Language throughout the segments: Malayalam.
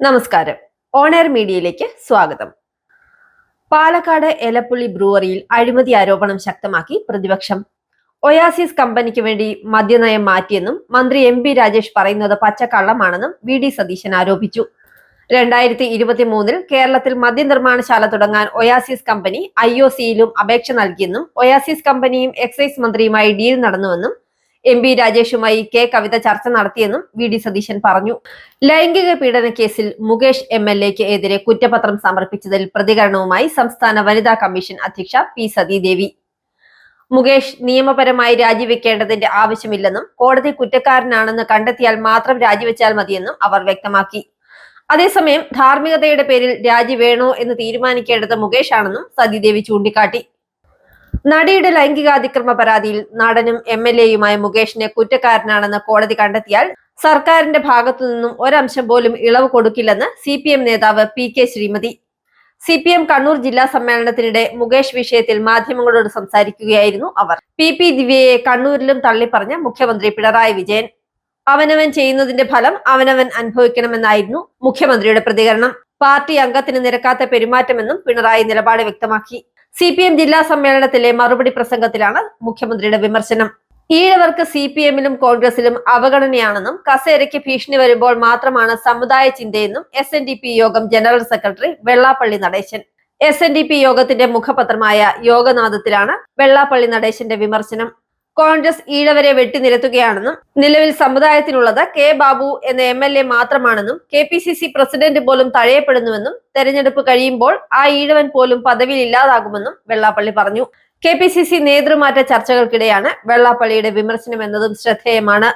നമസ്കാരം. ഓണർ മീഡിയയിലേക്ക് സ്വാഗതം. പാലക്കാട് എലപ്പുള്ളി ബ്രൂവറിയിൽ അഴിമതി ആരോപണം ശക്തമാക്കി പ്രതിപക്ഷം. ഒയാസിസ് കമ്പനിക്ക് വേണ്ടി മദ്യനയം മാറ്റിയെന്നും മന്ത്രി എം പി രാജേഷ് പറയുന്നത് പച്ചക്കള്ളമാണെന്നും വി ഡി സതീശൻ ആരോപിച്ചു. രണ്ടായിരത്തി ഇരുപത്തി മൂന്നിൽ കേരളത്തിൽ മദ്യനിർമ്മാണശാല തുടങ്ങാൻ ഒയാസിസ് കമ്പനി ഐ ഒ സിയിലും അപേക്ഷ നൽകിയെന്നും ഒയാസിസ് കമ്പനിയും എക്സൈസ് മന്ത്രിയുമായി ഡീൽ നടന്നുവെന്നും എം പി രാജേഷുമായി കെ കവിത ചർച്ച നടത്തിയെന്നും വി ഡി സതീശൻ പറഞ്ഞു. ലൈംഗിക പീഡന കേസിൽ മുകേഷ് എം എൽ എക്ക് എതിരെ കുറ്റപത്രം സമർപ്പിച്ചതിൽ പ്രതികരണവുമായി സംസ്ഥാന വനിതാ കമ്മീഷൻ അധ്യക്ഷ പി സതീദേവി. മുകേഷ് നിയമപരമായി രാജിവെക്കേണ്ടതിന്റെ ആവശ്യമില്ലെന്നും കോടതി കുറ്റക്കാരനാണെന്ന് കണ്ടെത്തിയാൽ മാത്രം രാജിവെച്ചാൽ മതിയെന്നും അവർ വ്യക്തമാക്കി. അതേസമയം ധാർമ്മികതയുടെ പേരിൽ രാജി വേണോ എന്ന് തീരുമാനിക്കേണ്ടത് മുകേഷ് ആണെന്നും സതീദേവി ചൂണ്ടിക്കാട്ടി. നടിയുടെ ലൈംഗികാതിക്രമ പരാതിയിൽ നടനും എം എൽ എയുമായ മുകേഷിനെ കുറ്റക്കാരനാണെന്ന് കോടതി കണ്ടെത്തിയാൽ സർക്കാരിന്റെ ഭാഗത്തു നിന്നും ഒരംശം പോലും ഇളവ് കൊടുക്കില്ലെന്ന് സി പി എം നേതാവ് P K Sreemathi. C P M Kannur ജില്ലാ സമ്മേളനത്തിനിടെ മുകേഷ് വിഷയത്തിൽ മാധ്യമങ്ങളോട് സംസാരിക്കുകയായിരുന്നു അവർ. പി പി ദിവ്യയെ കണ്ണൂരിലും തള്ളിപ്പറഞ്ഞ മുഖ്യമന്ത്രി പിണറായി വിജയൻ. അവനവൻ ചെയ്യുന്നതിന്റെ ഫലം അവനവൻ അനുഭവിക്കണമെന്നായിരുന്നു മുഖ്യമന്ത്രിയുടെ പ്രതികരണം. പാർട്ടി അംഗത്തിന് നിരക്കാത്ത പെരുമാറ്റമെന്നും പിണറായി നിലപാട് വ്യക്തമാക്കി. സി പി എം ജില്ലാ സമ്മേളനത്തിലെ മറുപടി പ്രസംഗത്തിലാണ് മുഖ്യമന്ത്രിയുടെ വിമർശനം. ഈഴവർക്ക് സി പി എമ്മിലും കോൺഗ്രസിലും അവഗണനയാണെന്നും കസേരയ്ക്ക് ഭീഷണി വരുമ്പോൾ മാത്രമാണ് സമുദായ ചിന്തയെന്നും എസ് എൻ ഡി പി യോഗം general secretary Vellappally Natesan. S N D P യോഗത്തിന്റെ മുഖപത്രമായ യോഗനാഥത്തിലാണ് വെള്ളാപ്പള്ളി നടേശന്റെ വിമർശനം. കോൺഗ്രസ് ഈഴവരെ വെട്ടിനിരത്തുകയാണെന്നും നിലവിൽ സമുദായത്തിലുള്ളത് കെ ബാബു എന്ന എം എൽ എ മാത്രമാണെന്നും K P C C president പോലും തഴയപ്പെടുന്നുവെന്നും തെരഞ്ഞെടുപ്പ് കഴിയുമ്പോൾ ആ ഈഴവൻ പോലും പദവിയിൽ ഇല്ലാതാകുമെന്നും വെള്ളാപ്പള്ളി പറഞ്ഞു. കെ പി സി സി നേതൃമാറ്റ ചർച്ചകൾക്കിടെയാണ് വെള്ളാപ്പള്ളിയുടെ വിമർശനം എന്നതും ശ്രദ്ധേയമാണ്.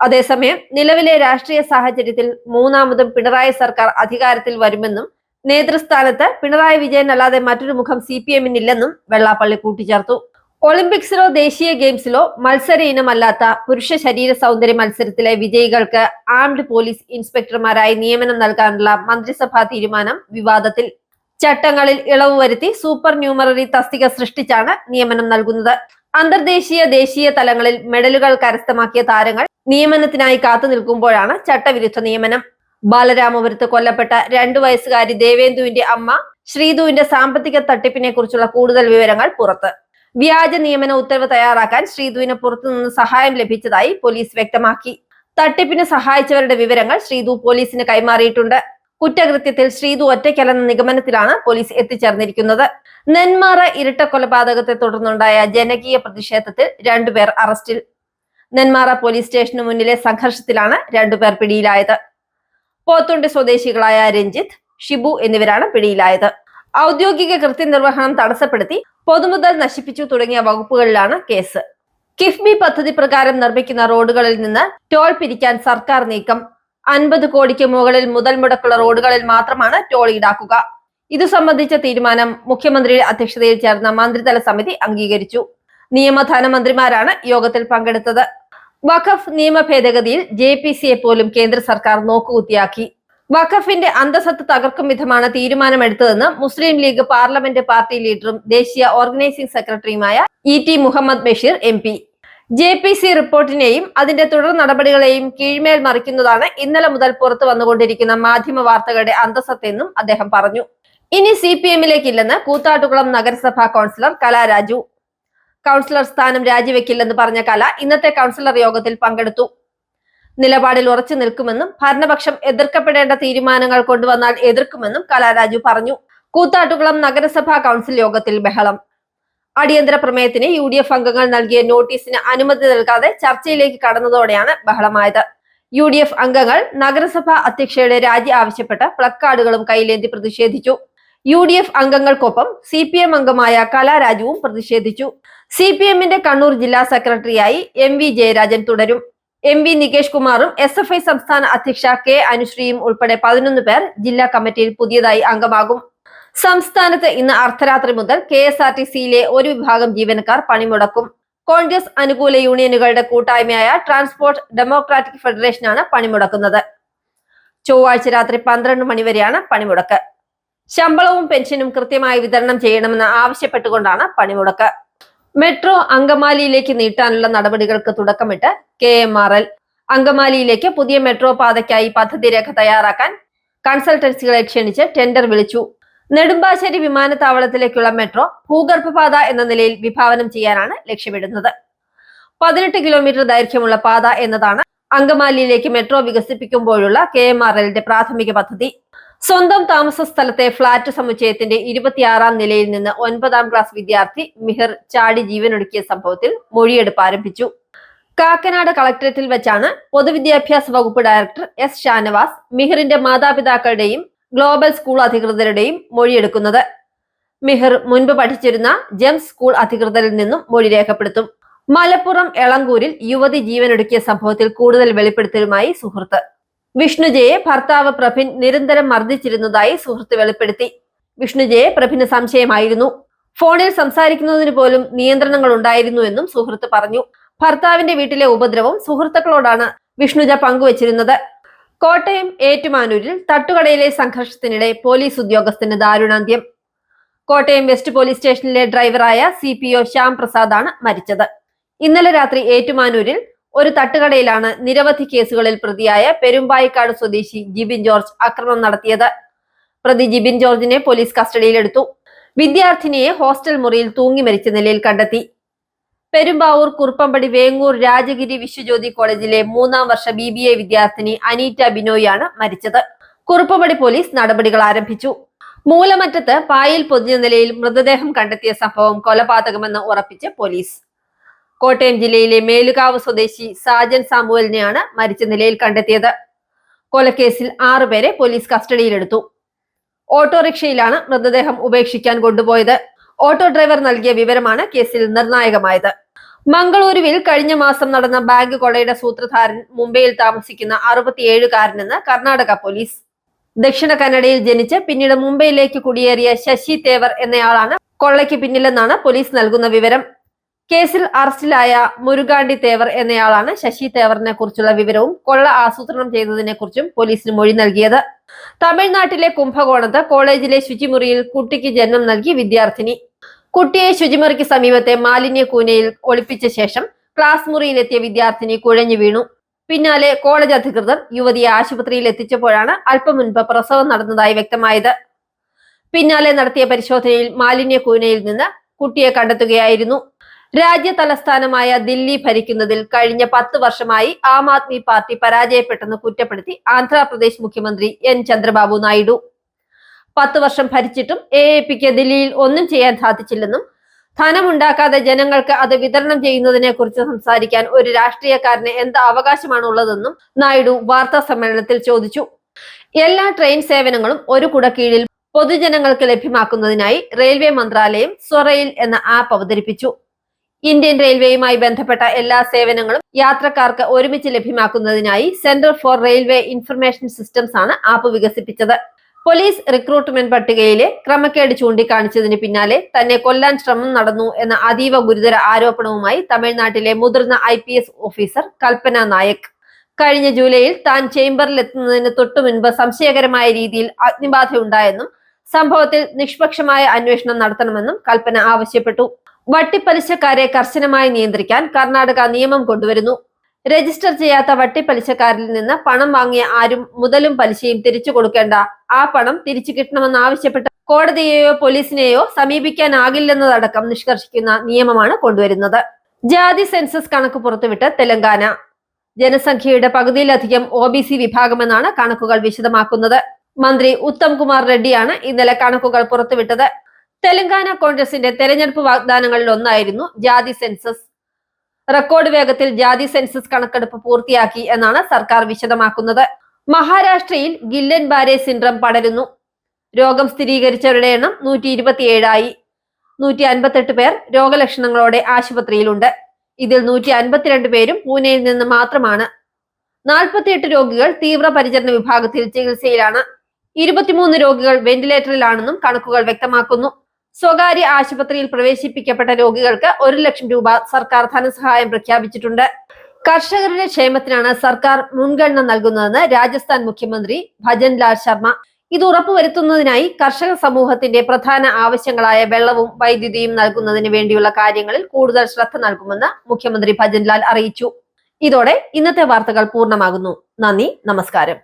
അതേസമയം നിലവിലെ രാഷ്ട്രീയ സാഹചര്യത്തിൽ മൂന്നാമതും പിണറായി സർക്കാർ അധികാരത്തിൽ വരുമെന്നും നേതൃസ്ഥാനത്ത് പിണറായി വിജയൻ അല്ലാതെ മറ്റൊരു മുഖം സി പി എമ്മിനില്ലെന്നും വെള്ളാപ്പള്ളി കൂട്ടിച്ചേർത്തു. ഒളിമ്പിക്സിലോ ദേശീയ ഗെയിംസിലോ മത്സര ഇനമല്ലാത്ത പുരുഷ ശരീര സൗന്ദര്യ മത്സരത്തിലെ വിജയികൾക്ക് ആംഡ് പോലീസ് ഇൻസ്പെക്ടർമാരായി നിയമനം നൽകാനുള്ള മന്ത്രിസഭാ തീരുമാനം വിവാദത്തിൽ. ചട്ടങ്ങളിൽ ഇളവ് വരുത്തി സൂപ്പർ ന്യൂമററി തസ്തിക സൃഷ്ടിച്ചാണ് നിയമനം നൽകുന്നത്. അന്തർദേശീയ ദേശീയ തലങ്ങളിൽ മെഡലുകൾ കരസ്ഥമാക്കിയ താരങ്ങൾ നിയമനത്തിനായി കാത്തു നിൽക്കുമ്പോഴാണ് ചട്ടവിരുദ്ധ നിയമനം. ബാലരാമപുരത്ത് കൊല്ലപ്പെട്ട രണ്ടു വയസ്സുകാരി ദേവേന്ദുവിന്റെ അമ്മ ശ്രീധുവിന്റെ സാമ്പത്തിക തട്ടിപ്പിനെ കുറിച്ചുള്ള കൂടുതൽ വിവരങ്ങൾ പുറത്ത്. വ്യാജ നിയമന ഉത്തരവ് തയ്യാറാക്കാൻ ശ്രീധുവിന് പുറത്തുനിന്ന് സഹായം ലഭിച്ചതായി പോലീസ് വ്യക്തമാക്കി. തട്ടിപ്പിന് സഹായിച്ചവരുടെ വിവരങ്ങൾ ശ്രീധു പോലീസിന് കൈമാറിയിട്ടുണ്ട്. കുറ്റകൃത്യത്തിൽ ശ്രീധു ഒറ്റയ്ക്കല്ലെന്ന നിഗമനത്തിലാണ് പോലീസ് എത്തിച്ചേർന്നിരിക്കുന്നത്. നെന്മാറ ഇരട്ട കൊലപാതകത്തെ തുടർന്നുണ്ടായ ജനകീയ പ്രതിഷേധത്തിൽ രണ്ടുപേർ അറസ്റ്റിൽ. നെന്മാറ പോലീസ് സ്റ്റേഷന് മുന്നിലെ സംഘർഷത്തിലാണ് രണ്ടുപേർ പിടിയിലായത്. പോത്തുണ്ടി സ്വദേശികളായ രഞ്ജിത്ത് ഷിബു എന്നിവരാണ് പിടിയിലായത്. ഔദ്യോഗിക കൃത്യനിർവഹണം തടസ്സപ്പെടുത്തി പൊതുമുതൽ നശിപ്പിച്ചു തുടങ്ങിയ വകുപ്പുകളിലാണ് കേസ്. കിഫ്ബി പദ്ധതി പ്രകാരം നിർമ്മിക്കുന്ന റോഡുകളിൽ നിന്ന് ടോൾ പിരിക്കാൻ സർക്കാർ നീക്കം. അൻപത് കോടിക്ക് മുകളിൽ മുതൽ മുടക്കുള്ള റോഡുകളിൽ മാത്രമാണ് ടോൾ ഈടാക്കുക. ഇതു സംബന്ധിച്ച തീരുമാനം മുഖ്യമന്ത്രിയുടെ അധ്യക്ഷതയിൽ ചേർന്ന മന്ത്രിതല സമിതി അംഗീകരിച്ചു. നിയമ ധനമന്ത്രിമാരാണ് യോഗത്തിൽ പങ്കെടുത്തത്. വഖഫ് നിയമ ഭേദഗതിയിൽ ജെ പി സിയെ പോലും കേന്ദ്ര സർക്കാർ നോക്കുകുത്തിയാക്കി. വഖഫിന്റെ അന്തസത്ത് തകർക്കും വിധമാണ് തീരുമാനമെടുത്തതെന്ന് മുസ്ലിം ലീഗ് പാർലമെന്റ് പാർട്ടി ലീഡറും ദേശീയ ഓർഗനൈസിംഗ് സെക്രട്ടറിയുമായ E T Muhammad Basheer M P. J P C റിപ്പോർട്ടിനെയും അതിന്റെ തുടർ നടപടികളെയും കീഴ്മേൽ മറിക്കുന്നതാണ് ഇന്നലെ മുതൽ പുറത്തു വന്നുകൊണ്ടിരിക്കുന്ന മാധ്യമ വാർത്തകളുടെ അന്തസത്തെന്നും അദ്ദേഹം പറഞ്ഞു. ഇനി സി പി എമ്മിലേക്കില്ലെന്ന് കൂത്താട്ടുകുളം നഗരസഭാ കൗൺസിലർ കലാരാജു കൗൺസിലർ സ്ഥാനം രാജിവെക്കില്ലെന്ന് പറഞ്ഞ കല ഇന്നത്തെ കൗൺസിലർ യോഗത്തിൽ പങ്കെടുത്തു. നിലപാടിൽ ഉറച്ചു നിൽക്കുമെന്നും ഭരണപക്ഷം എതിർക്കപ്പെടേണ്ട തീരുമാനങ്ങൾ കൊണ്ടുവന്നാൽ എതിർക്കുമെന്നും കലാരാജു പറഞ്ഞു. കൂത്താട്ടുകുളം നഗരസഭാ കൗൺസിൽ യോഗത്തിൽ ബഹളം. അടിയന്തര പ്രമേയത്തിന് യു ഡി എഫ് അംഗങ്ങൾ നൽകിയ നോട്ടീസിന് അനുമതി നൽകാതെ ചർച്ചയിലേക്ക് കടന്നതോടെയാണ് ബഹളമായത്. യു ഡി എഫ് അംഗങ്ങൾ നഗരസഭാ അധ്യക്ഷയുടെ രാജി ആവശ്യപ്പെട്ട് പ്ലക്കാർഡുകളും കൈയിലേന്തി പ്രതിഷേധിച്ചു. യു ഡി എഫ് അംഗങ്ങൾക്കൊപ്പം സി പി എം അംഗമായ കലാരാജുവും പ്രതിഷേധിച്ചു. സി പി എമ്മിന്റെ കണ്ണൂർ ജില്ലാ സെക്രട്ടറിയായി എം വി ജയരാജൻ തുടരും. എം വി നികേഷ് കുമാറും എസ് എഫ് ഐ സംസ്ഥാന അധ്യക്ഷ കെ അനുശ്രീയും ഉൾപ്പെടെ പതിനൊന്ന് പേർ ജില്ലാ കമ്മിറ്റിയിൽ പുതിയതായി അംഗമാകും. സംസ്ഥാനത്ത് ഇന്ന് അർദ്ധരാത്രി മുതൽ കെ എസ് ആർ ടി സിയിലെ ഒരു വിഭാഗം ജീവനക്കാർ പണിമുടക്കും. കോൺഗ്രസ് അനുകൂല യൂണിയനുകളുടെ കൂട്ടായ്മയായ ട്രാൻസ്പോർട്ട് ഡെമോക്രാറ്റിക് ഫെഡറേഷനാണ് പണിമുടക്കുന്നത്. ചൊവ്വാഴ്ച രാത്രി പന്ത്രണ്ട് മണിവരെയാണ് പണിമുടക്ക്. ശമ്പളവും പെൻഷനും കൃത്യമായി വിതരണം ചെയ്യണമെന്ന് ആവശ്യപ്പെട്ടുകൊണ്ടാണ് പണിമുടക്ക്. മെട്രോ അങ്കമാലിയിലേക്ക് നീട്ടാനുള്ള നടപടികൾക്ക് തുടക്കമിട്ട് കെ എം ആർ എൽ. അങ്കമാലിയിലേക്ക് പുതിയ മെട്രോ പാതയ്ക്കായി പദ്ധതി രേഖ തയ്യാറാക്കാൻ കൺസൾട്ടൻസികളെ ക്ഷണിച്ച് ടെൻഡർ വിളിച്ചു. നെടുമ്പാശ്ശേരി വിമാനത്താവളത്തിലേക്കുള്ള മെട്രോ ഭൂഗർഭപാത എന്ന നിലയിൽ വിഭാവനം ചെയ്യാനാണ് ലക്ഷ്യമിടുന്നത്. പതിനെട്ട് കിലോമീറ്റർ ദൈർഘ്യമുള്ള പാത എന്നതാണ് അങ്കമാലിയിലേക്ക് മെട്രോ വികസിപ്പിക്കുമ്പോഴുള്ള കെ എം ആർ എല്ലിന്റെ പ്രാഥമിക പദ്ധതി. സ്വന്തം താമസ സ്ഥലത്തെ ഫ്ളാറ്റ് സമുച്ചയത്തിന്റെ ഇരുപത്തിയാറാം നിലയിൽ നിന്ന് ഒൻപതാം ക്ലാസ് വിദ്യാർത്ഥി മിഹിർ ചാടി ജീവനൊടുക്കിയ സംഭവത്തിൽ മൊഴിയെടുപ്പ് ആരംഭിച്ചു. കാക്കനാട് കളക്ടറേറ്റിൽ വെച്ചാണ് പൊതുവിദ്യാഭ്യാസ വകുപ്പ് ഡയറക്ടർ എസ് ഷാനവാസ് മിഹിറിന്റെ മാതാപിതാക്കളുടെയും ഗ്ലോബൽ സ്കൂൾ അധികൃതരുടെയും മൊഴിയെടുക്കുന്നത്. മിഹിർ മുൻപ് പഠിച്ചിരുന്ന ജെംസ് സ്കൂൾ അധികൃതരിൽ നിന്നും മൊഴി രേഖപ്പെടുത്തും. മലപ്പുറം എളങ്കൂരിൽ യുവതി ജീവനൊടുക്കിയ സംഭവത്തിൽ കൂടുതൽ വെളിപ്പെടുത്തലുമായി സുഹൃത്ത് വിഷ്ണുജയെ ഭർത്താവ് പ്രഭിൻ നിരന്തരം മർദ്ദിച്ചിരുന്നതായി സുഹൃത്ത് വെളിപ്പെടുത്തി. വിഷ്ണുജയെ പ്രഭിന് സംശയമായിരുന്നു. ഫോണിൽ സംസാരിക്കുന്നതിന് പോലും നിയന്ത്രണങ്ങൾ ഉണ്ടായിരുന്നു എന്നും സുഹൃത്ത് പറഞ്ഞു. ഭർത്താവിന്റെ വീട്ടിലെ ഉപദ്രവം സുഹൃത്തുക്കളോടാണ് വിഷ്ണുജ പങ്കുവച്ചിരുന്നത്. കോട്ടയം ഏറ്റുമാനൂരിൽ തട്ടുകടയിലെ സംഘർഷത്തിനിടെ പോലീസ് ഉദ്യോഗസ്ഥന് ദാരുണാന്ത്യം. കോട്ടയം വെസ്റ്റ് പോലീസ് സ്റ്റേഷനിലെ ഡ്രൈവറായ സി പി ഒ ശ്യാം പ്രസാദാണ് മരിച്ചത്. ഇന്നലെ രാത്രി ഏറ്റുമാനൂരിൽ ഒരു തട്ടുകടയിലാണ് നിരവധി കേസുകളിൽ പ്രതിയായ പെരുമ്പായിക്കാട് സ്വദേശി ജിബിൻ ജോർജ് ആക്രമണം നടത്തിയത്. പ്രതി ജിബിൻ ജോർജിനെ പോലീസ് കസ്റ്റഡിയിലെടുത്തു. വിദ്യാർത്ഥിനിയെ ഹോസ്റ്റൽ മുറിയിൽ തൂങ്ങി മരിച്ച നിലയിൽ കണ്ടെത്തി. പെരുമ്പാവൂർ കുറുപ്പമ്പടി വേങ്ങൂർ രാജഗിരി വിശ്വജ്യോതി കോളേജിലെ മൂന്നാം വർഷ ബി ബി എ വിദ്യാർത്ഥിനി അനീറ്റ ബിനോയാണ് മരിച്ചത്. കുറുപ്പമ്പടി പോലീസ് നടപടികൾ ആരംഭിച്ചു. മൂലമറ്റത്ത് പായിൽ പൊതിഞ്ഞ നിലയിൽ മൃതദേഹം കണ്ടെത്തിയ സംഭവം കൊലപാതകമെന്ന് ഉറപ്പിച്ച് പോലീസ്. കോട്ടയം ജില്ലയിലെ മേലുകാവ് സ്വദേശി സാജൻ സാമുവലിനെയാണ് മരിച്ച നിലയിൽ കണ്ടെത്തിയത്. കൊലക്കേസിൽ ആറുപേരെ പോലീസ് കസ്റ്റഡിയിലെടുത്തു. ഓട്ടോറിക്ഷയിലാണ് മൃതദേഹം ഉപേക്ഷിക്കാൻ കൊണ്ടുപോയത്. ഓട്ടോ ഡ്രൈവർ നൽകിയ വിവരമാണ് കേസിൽ നിർണായകമായത്. മംഗളൂരുവിൽ കഴിഞ്ഞ മാസം നടന്ന ബാങ്ക് കൊള്ളയുടെ സൂത്രധാരൻ മുംബൈയിൽ താമസിക്കുന്ന അറുപത്തിയേഴുകാരനെന്ന് കർണാടക പോലീസ്. ദക്ഷിണ കന്നഡയിൽ ജനിച്ച് പിന്നീട് മുംബൈയിലേക്ക് കുടിയേറിയ ശശി തേവർ എന്നയാളാണ് കൊള്ളയ്ക്ക് പിന്നിലെന്നാണ് പോലീസ് നൽകുന്ന വിവരം. കേസിൽ അറസ്റ്റിലായ മുരുകാണ്ടി തേവർ എന്നയാളാണ് ശശി തേവറിനെ കുറിച്ചുള്ള വിവരവും കൊള്ള ആസൂത്രണം ചെയ്തതിനെ കുറിച്ചും പോലീസിന് മൊഴി നൽകിയത്. തമിഴ്നാട്ടിലെ കുംഭകോണത്ത് കോളേജിലെ ശുചിമുറിയിൽ കുട്ടിക്ക് ജന്മം നൽകി വിദ്യാർത്ഥിനി. കുട്ടിയെ ശുചിമുറിക്ക് സമീപത്തെ മാലിന്യ കൂനയിൽ ഒളിപ്പിച്ച ശേഷം ക്ലാസ് മുറിയിലെത്തിയ വിദ്യാർത്ഥിനി കുഴഞ്ഞു വീണു. പിന്നാലെ കോളേജ് അധികൃതർ യുവതിയെ ആശുപത്രിയിൽ എത്തിച്ചപ്പോഴാണ് അല്പം മുൻപ് പ്രസവം നടന്നതായി വ്യക്തമായത്. പിന്നാലെ നടത്തിയ പരിശോധനയിൽ മാലിന്യ കൂനയിൽ നിന്ന് കുട്ടിയെ കണ്ടെത്തുകയായിരുന്നു. രാജ്യ തലസ്ഥാനമായ ദില്ലി ഭരിക്കുന്നതിൽ കഴിഞ്ഞ പത്ത് വർഷമായി ആം ആദ്മി പാർട്ടി പരാജയപ്പെട്ടെന്ന് കുറ്റപ്പെടുത്തി ആന്ധ്രാപ്രദേശ് മുഖ്യമന്ത്രി എൻ ചന്ദ്രബാബു നായിഡു. പത്ത് വർഷം ഭരിച്ചിട്ടും എ എ പിക്ക് ദില്ലിയിൽ ഒന്നും ചെയ്യാൻ സാധിച്ചില്ലെന്നും ധനമുണ്ടാക്കാതെ ജനങ്ങൾക്ക് അത് വിതരണം ചെയ്യുന്നതിനെ കുറിച്ച് സംസാരിക്കാൻ ഒരു രാഷ്ട്രീയക്കാരന് എന്ത് അവകാശമാണ് ഉള്ളതെന്നും നായിഡു വാർത്താ സമ്മേളനത്തിൽ ചോദിച്ചു. എല്ലാ ട്രെയിൻ സേവനങ്ങളും ഒരു കുടക്കീഴിൽ പൊതുജനങ്ങൾക്ക് ലഭ്യമാക്കുന്നതിനായി റെയിൽവേ മന്ത്രാലയം സ്വറയിൽ എന്ന ആപ്പ് അവതരിപ്പിച്ചു. ഇന്ത്യൻ റെയിൽവേയുമായി ബന്ധപ്പെട്ട എല്ലാ സേവനങ്ങളും യാത്രക്കാർക്ക് ഒരുമിച്ച് ലഭ്യമാക്കുന്നതിനായി centre for railway information systems ആണ് ആപ്പ് വികസിപ്പിച്ചത്. പോലീസ് റിക്രൂട്ട്മെന്റ് പട്ടികയിലെ ക്രമക്കേട് ചൂണ്ടിക്കാണിച്ചതിന് പിന്നാലെ തന്നെ കൊല്ലാൻ ശ്രമം നടന്നു എന്ന അതീവ ഗുരുതര ആരോപണവുമായി തമിഴ്നാട്ടിലെ മുതിർന്ന ഐ ഓഫീസർ കൽപ്പന നായക്. കഴിഞ്ഞ ജൂലൈയിൽ താൻ ചേംബറിലെത്തുന്നതിന് തൊട്ടു മുൻപ് സംശയകരമായ രീതിയിൽ അഗ്നിബാധയുണ്ടായെന്നും സംഭവത്തിൽ നിഷ്പക്ഷമായ അന്വേഷണം നടത്തണമെന്നും കൽപ്പന ആവശ്യപ്പെട്ടു. വട്ടിപ്പലിശക്കാരെ കർശനമായി നിയന്ത്രിക്കാൻ കർണാടക നിയമം കൊണ്ടുവരുന്നു. രജിസ്റ്റർ ചെയ്യാത്ത വട്ടിപ്പലിശക്കാരിൽ നിന്ന് പണം വാങ്ങിയ ആരും മുതലും പലിശയും തിരിച്ചു കൊടുക്കേണ്ട. ആ പണം തിരിച്ചു കിട്ടണമെന്ന് ആവശ്യപ്പെട്ട കോടതിയെയോ പോലീസിനെയോ സമീപിക്കാനാകില്ലെന്നതടക്കം നിഷ്കർഷിക്കുന്ന നിയമമാണ് കൊണ്ടുവരുന്നത്. ജാതി സെൻസസ് കണക്ക് പുറത്തുവിട്ട് തെലങ്കാന. ജനസംഖ്യയുടെ പകുതിയിലധികം ഒ ബി സി വിഭാഗമെന്നാണ് കണക്കുകൾ വിശദമാക്കുന്നത്. മന്ത്രി ഉത്തം കുമാർ റെഡ്ഡിയാണ് ഇന്നലെ കണക്കുകൾ പുറത്തുവിട്ടത്. തെലങ്കാന കോൺഗ്രസിന്റെ തെരഞ്ഞെടുപ്പ് വാഗ്ദാനങ്ങളിൽ ഒന്നായിരുന്നു ജാതി സെൻസസ്. റെക്കോർഡ് വേഗത്തിൽ ജാതി സെൻസസ് കണക്കെടുപ്പ് പൂർത്തിയാക്കി എന്നാണ് സർക്കാർ വിശദമാക്കുന്നത്. മഹാരാഷ്ട്രയിൽ ഗില്ലൻ ബാരെ സിൻഡ്രം പടരുന്നു. രോഗം സ്ഥിരീകരിച്ചവരുടെ എണ്ണം നൂറ്റി ഇരുപത്തിയേഴായി നൂറ്റി അൻപത്തെട്ട് പേർ രോഗലക്ഷണങ്ങളോടെ ആശുപത്രിയിലുണ്ട്. ഇതിൽ നൂറ്റി അൻപത്തിരണ്ട് പേരും പൂനെയിൽ നിന്ന് മാത്രമാണ്. നാൽപ്പത്തിയെട്ട് രോഗികൾ തീവ്രപരിചരണ വിഭാഗത്തിൽ ചികിത്സയിലാണ്. ഇരുപത്തിമൂന്ന് രോഗികൾ വെന്റിലേറ്ററിലാണെന്നും കണക്കുകൾ വ്യക്തമാക്കുന്നു. സ്വകാര്യ ആശുപത്രിയിൽ പ്രവേശിപ്പിക്കപ്പെട്ട രോഗികൾക്ക് ഒരു ലക്ഷം രൂപ സർക്കാർ ധനസഹായം പ്രഖ്യാപിച്ചിട്ടുണ്ട്. കർഷകരുടെ ക്ഷേമത്തിനാണ് സർക്കാർ മുൻഗണന നൽകുന്നതെന്ന് രാജസ്ഥാൻ മുഖ്യമന്ത്രി ഭജൻലാൽ ശർമ്മ. ഇത് ഉറപ്പുവരുത്തുന്നതിനായി കർഷക സമൂഹത്തിന്റെ പ്രധാന ആവശ്യങ്ങളായ വെള്ളവും വൈദ്യുതിയും നൽകുന്നതിന് വേണ്ടിയുള്ള കാര്യങ്ങളിൽ കൂടുതൽ ശ്രദ്ധ നൽകുമെന്ന് മുഖ്യമന്ത്രി ഭജൻലാൽ അറിയിച്ചു. ഇതോടെ ഇന്നത്തെ വാർത്തകൾ പൂർണമാകുന്നു. നന്ദി നമസ്കാരം.